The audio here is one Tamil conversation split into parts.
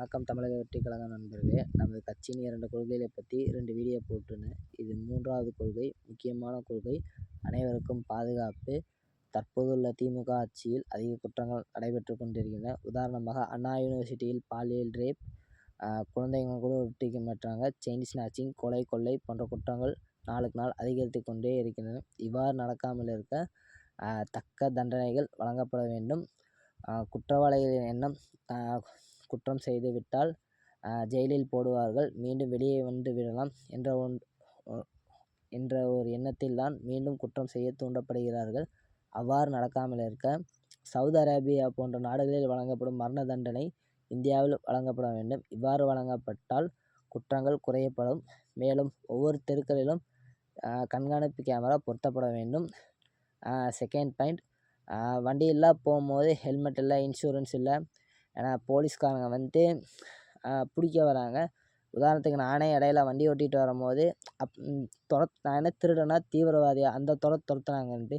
வணக்கம் தமிழக வெற்றிக் கழக நண்பர்களே நமது கட்சியின் இரண்டு கொள்கைகளை பற்றி ரெண்டு வீடியோ போட்டிருந்தேன். இது மூன்றாவது கொள்கை முக்கியமான கொள்கை. அனைவருக்கும் பாதுகாப்பு. தற்போதுள்ள திமுக ஆட்சியில் அதிக குற்றங்கள் நடைபெற்று கொண்டிருக்கின்றன. உதாரணமாக அண்ணா யூனிவர்சிட்டியில் பாலியல் ரேப் குழந்தைங்க கூட விட்டுவைக்க மாட்டாங்க. செயின் ஸ்நாச்சிங் கொலை கொள்ளை போன்ற குற்றங்கள் நாளுக்கு நாள் அதிகரித்து கொண்டே இருக்கின்றன. இவ்வாறு நடக்காமல் இருக்க தக்க தண்டனைகள் வழங்கப்பட வேண்டும். குற்றவாளிகளின் எண்ணம் குற்றம் செய்துவிட்டால் ஜெயிலில் போடுவார்கள். மீண்டும் வெளியே வந்து விடலாம் என்ற ஒன் என்ற ஒரு எண்ணத்தில் தான் மீண்டும் குற்றம் செய்ய தூண்டப்படுகிறார்கள். அவ்வாறு நடக்காமல் இருக்க சவுதி அரேபியா போன்ற நாடுகளில் வழங்கப்படும் மரண தண்டனை இந்தியாவில் வழங்கப்பட வேண்டும். இவ்வாறு வழங்கப்பட்டால் குற்றங்கள் குறையப்படும். மேலும் ஒவ்வொரு தெருக்களிலும் கண்காணிப்பு கேமரா பொருத்தப்பட வேண்டும். செகண்ட் பாயிண்ட் வண்டியெல்லாம் போகும்போது ஹெல்மெட் இல்லை இன்சூரன்ஸ் இல்லை ஏன்னா போலீஸ்காரங்க வந்துட்டு பிடிக்க வராங்க. உதாரணத்துக்கு நானே இடையில வண்டி ஓட்டிகிட்டு வரும்போது அப் துரத் நான் என்ன திருடனா தீவிரவாதியா அந்த துர துரத்துனாங்கன்ட்டு.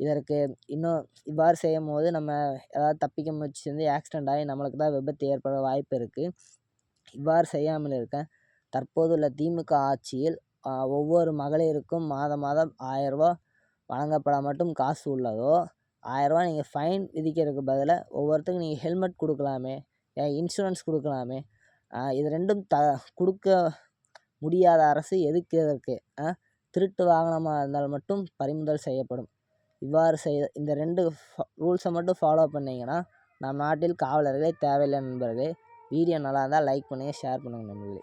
இதற்கு இன்னும் இவ்வாறு செய்யும் போது நம்ம ஏதாவது தப்பிக்க முயற்சி செஞ்சு ஆக்சிடெண்ட் ஆகி நம்மளுக்கு தான் விபத்து ஏற்பட வாய்ப்பு இருக்குது இவ்வாறு செய்யாமல் இருக்க தற்போதுள்ள திமுக ஆட்சியில் ஒவ்வொரு மகளிருக்கும் மாதம் மாதம் ஆயரூபா வழங்கப்பட மட்டும் காசு உள்ளதோ ஆயரூபா நீங்கள் ஃபைன் விதிக்கிறதுக்கு பதிலாக ஒவ்வொருத்தருக்கும் நீங்கள் ஹெல்மெட் கொடுக்கலாமே இன்சூரன்ஸ் கொடுக்கலாமே இது ரெண்டும் த கொடுக்க முடியாத அரசு எதுக்கு எதற்கு திருட்டு வாகனமாக இருந்தால் மட்டும் பறிமுதல் செய்யப்படும். இவ்வாறு செய்ய இந்த ரெண்டு ரூல்ஸை மட்டும் ஃபாலோ பண்ணிங்கன்னா நம் நாட்டில் காவலர்களே தேவையில்லை நண்பர்களே வீடியோ நல்லா இருந்தால் லைக் பண்ணுங்கள் ஷேர் பண்ணுங்கள் நண்பர்களே.